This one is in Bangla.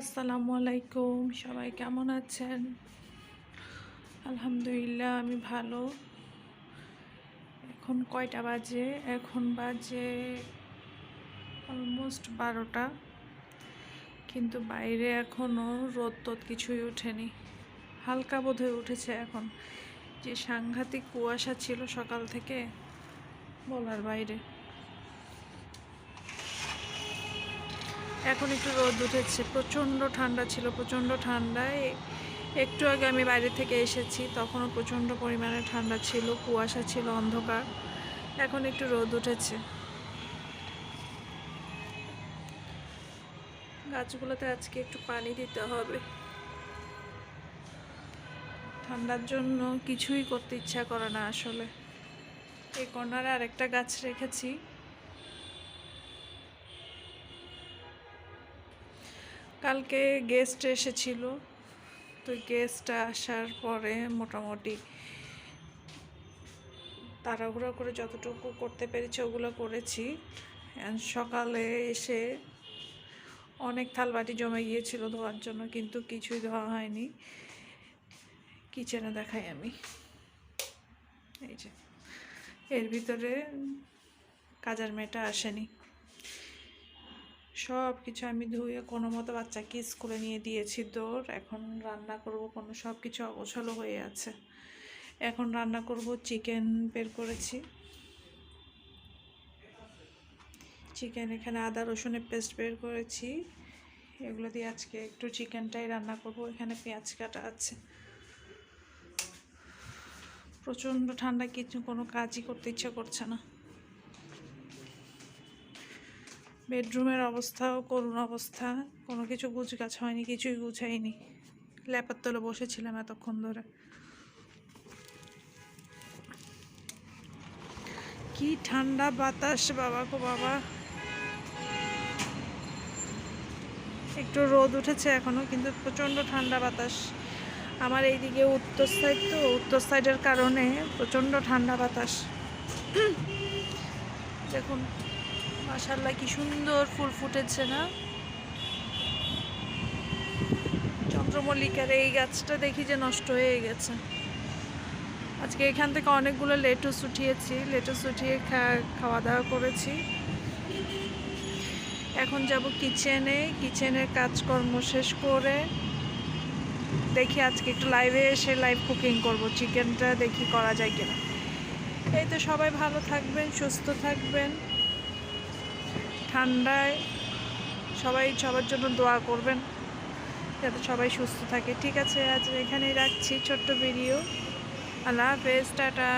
আসসালামু আলাইকুম, সবাই কেমন আছেন? আলহামদুলিল্লাহ, আমি ভালো। এখন কয়টা বাজে? এখন বাজে অলমোস্ট বারোটা, কিন্তু বাইরে এখনও রোদ তোদ কিছুই ওঠেনি। হালকা বোধহয় উঠেছে এখন। যে সাংঘাতিক কুয়াশা ছিল সকাল থেকে, বলার বাইরে। এখন একটু রোদ উঠেছে। প্রচণ্ড ঠান্ডা ছিল, প্রচণ্ড ঠান্ডায়। একটু আগে আমি বাইরে থেকে এসেছি, তখনও প্রচণ্ড পরিমাণে ঠান্ডা ছিল, কুয়াশা ছিল, অন্ধকার। এখন একটু রোদ উঠেছে। গাছগুলোতে আজকে একটু পানি দিতে হবে। ঠান্ডার জন্য কিছুই করতে ইচ্ছা করে না আসলে। এই কর্নারে আরেকটা গাছ রেখেছি। কালকে গেস্ট এসেছিল। তো গেস্ট আসার পরে মোটামুটি তাড়াহুড়া করে যতটুকু করতে পেরেছি ওগুলো করেছি। সকালে এসে অনেক থালবাটি জমে গিয়েছিল ধোয়ার জন্য, কিন্তু কিছুই ধোয়া হয়নি। কিচেনে দেখাই আমি। এই যে। এর ভিতরে কাজার মেয়েটা আসেনি। সব কিছু আমি ধুয়ে কোনো মতো বাচ্চাকে স্কুলে নিয়ে দিয়েছি দৌড়। এখন রান্না করব কোনো সব কিছু অগোছালো হয়ে আছে। এখন রান্না করব চিকেন বের করেছি। চিকেন এখানে আদা, রসুনের পেস্ট বের করেছি। এগুলো দিয়ে আজকে একটু চিকেনটাই রান্না করব। এখানে পেঁয়াজ কাটা আছে। প্রচণ্ড ঠান্ডা, কিছু কোনো কাজই করতে ইচ্ছা করছে না। বেডরুমের অবস্থাও করুণ অবস্থা, কোনো কিছু গুছগাছ হয়নি, কিছুই গুছাইনি। ল্যাপার তলে বসেছিলাম এতক্ষণ ধরে। কি ঠান্ডা বাতাস, বাবা গো বাবা। একটু রোদ উঠেছে এখনও, কিন্তু প্রচণ্ড ঠান্ডা বাতাস। আমার এইদিকে উত্তর সাইড তো, উত্তর সাইডের কারণে প্রচণ্ড ঠান্ডা বাতাস। দেখুন মাশাল্লাহ কি সুন্দর ফুল ফুটেছে না? চন্দ্রমল্লিকার এই গাছটা দেখি যে নষ্ট হয়ে গেছে। আজকে এখান থেকে অনেকগুলো লেটুস উঠিয়েছি, লেটুস উঠিয়ে খাওয়া দাওয়া করেছি। এখন যাব কিচেনে, কিচেনের কাজকর্ম শেষ করে দেখি আজকে একটু লাইভে এসে লাইভ কুকিং করব, চিকেনটা দেখি করা যায় কিনা। এই তো সবাই ভালো থাকবেন, সুস্থ থাকবেন। ঠান্ডায় সবাই সবার জন্য দোয়া করবেন, যাতে সবাই সুস্থ থাকে। ঠিক আছে, আজ এখানেই রাখছি ছোট্ট ভিডিও আল্লাহ হাফেজ, টাটা।